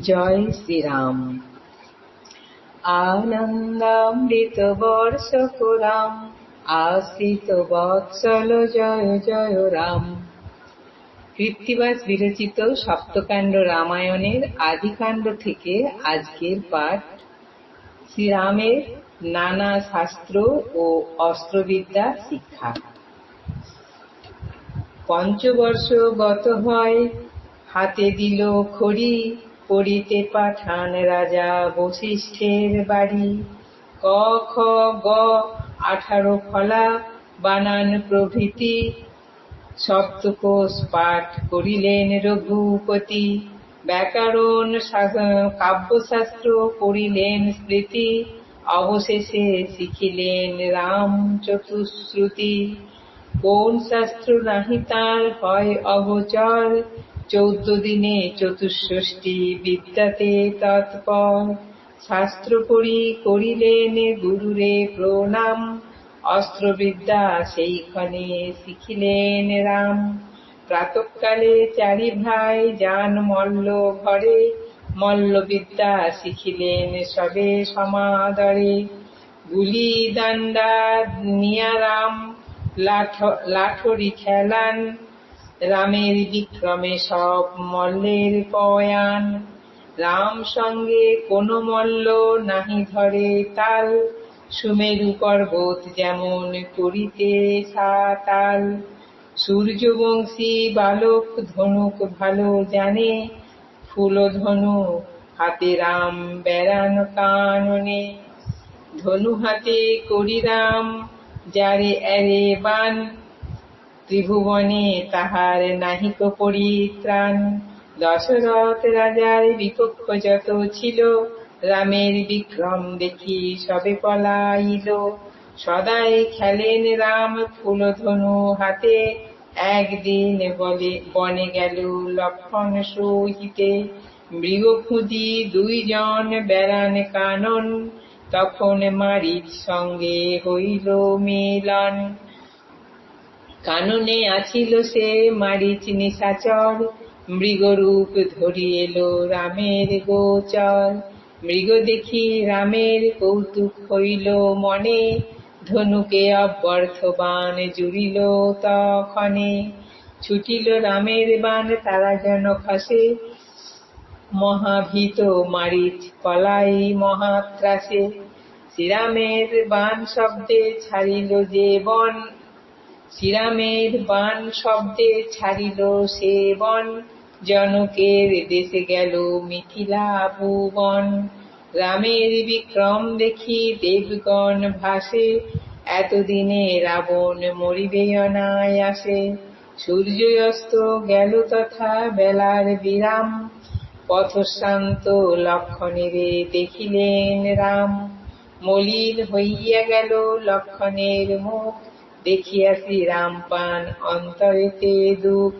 জয় শ্রীরাম। আনন্দামৃত বর্ষ রাম আশ্রিত বৎসল জয় জয় রাম। কৃত্তিবাস বিরচিত সপ্তকাণ্ড রামায়ণের আদিকাণ্ড থেকে আজকের পাঠ। শ্রীরামের নানা শাস্ত্র ও অস্ত্রবিদ্যা শিক্ষা। পঞ্চবর্ষ গত হয়, হাতে দিল খড়ি পড়িতে পাঠান রাজা বশিষ্ঠের বাড়ি। ক, খ, গ, আঠারো ফলা বানান প্রভৃতি। সপ্তকোষ পাঠ করিলেন রঘুপতি। ব্যাকরণ কাব্যশাস্ত্র করিলেন স্মৃতি। অবশেষে শিখিলেন রাম চতুশ্রুতি। কোন শাস্ত্র নাহি তার হয় অগোচর? চৌদ্দ দিনে চতুষ্ষষ্ঠী বিদ্যাতে তৎপর। শাস্ত্র পড়ি করিলেন গুরুরে প্রণাম। অস্ত্রবিদ্যা সেইখানে শিখিলেন রাম। প্রাতকালে চারি ভাই যান মল্ল ঘরে। মল্লবিদ্যা শিখিলেন সবে সমাদরে। গুলি দান্ডা নিয়ারাম লাঠরি খেলান। রামের বিক্রমে সব মল্লের পয়ান। রাম সঙ্গে কোন মল্ল নাহি ধরে তাল। সুমেরু পর্বত যেমন করিতে সাতাল। সূর্যবংশী বালক ধনুক ভালো জানে। ফুল ধনু হাতে রাম বেড়ান কাননে। ধনু হাতে করি রাম, যারে এরে বান। ত্রিভুবনে তাহার নাহিক পরিত্রাণ। দশরথ রাজার বিপক্ষ যত ছিল, রামের বিক্রম দেখি সবে পলাইল। সদাই খেলেন রাম ফুল ধনু হাতে, একদিন বলে, বনে গেল লক্ষণ সহিতে। মৃগ খুঁজি দুইজন বেড়ান কানন, তখন মারির সঙ্গে হইল মিলন। কাননে আছিল সে মারিচ নিশাচর মৃগরূপ ধরি এলো রামের গোচর। মৃগ দেখি রামের কৌতুক হইল মনে। ধনুকে অব্যর্থবান জুড়িল তখনে। ছুটিল রামের বান, তারা যেন খসে। মহাভীত মারিচ পলাই মহাত্রাসে। শ্রীরামের বান শব্দে ছাড়িল যে বন শ্রীরামের বান শব্দে ছাড়িল সে বন জনকের দেশে গেল মিথিলা ভুবন। রামের বিক্রম দেখি দেবগণ ভাসে, এতদিনে রাবণ মরিবে অনায়াসে। সূর্য অস্ত গেল তথা বেলার বিরাম, পথশ্রান্ত লক্ষণেরে দেখিলেন রাম। মলিন হইয়া গেল লক্ষণের মুখ দেখিয়া শ্রীরাম পান অন্তরেতে দুঃখ।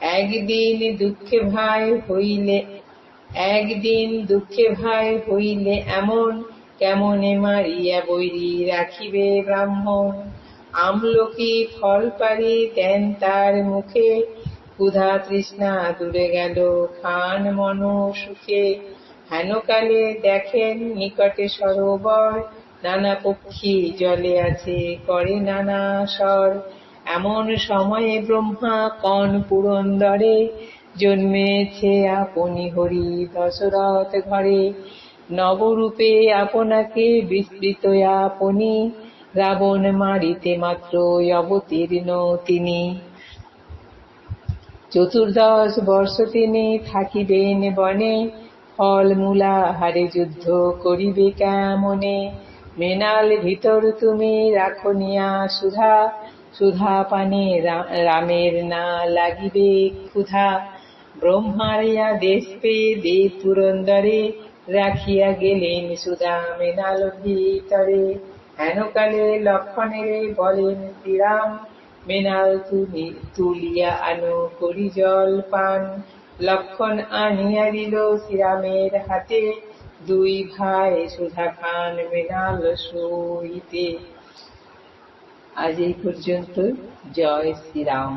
একদিন দুঃখে ভাই হইলে, একদিন দুঃখে ভাই হইলে এমন, কেমনে মারিয়া বৈরি রাখিবে ব্রাহ্মণ? আমলকি ফল পারি দেন তার মুখে, ক্ষুধা তৃষ্ণা দূরে গেল খান মন সুখে। হেনকালে দেখেন নিকটে সরোবর নানা পক্ষী জলে আছে, করে নানা স্বর। এমন সময়ে ব্রহ্মা কন পুরন্দরে, জন্মেছে আপনি হরি দশরথ ঘরে। নবরূপে আপনাকে বিস্তৃত আপনি, রাবণ মারিতে মাত্র অবতীর্ণ তিনি। চতুর্দশ বর্ষ তিনি থাকিবেন বনে ফল মূলা হারে যুদ্ধ করিবে কেমনে? মেনাল ভিতর তুমি রাখো নিয়া সুধা। সুধা পানে রামের না লাগিবে ক্ষুধা। ব্রহ্মারিয়া দেশ পেয়ে দে পুরন্দরে, রাখিয়া গেলেন সুধা মেনাল ভিতরে। হেনকালে লক্ষণেরে বলেন, শ্রীরাম মেনাল তুমি তুলিয়া আনো করি জল পান। লক্ষণ আনিয়া দিল শ্রীরামের হাতে। দুই ভাই সুধা খান মৃণাল সইতে। আজ এই পর্যন্ত। জয় শ্রীরাম।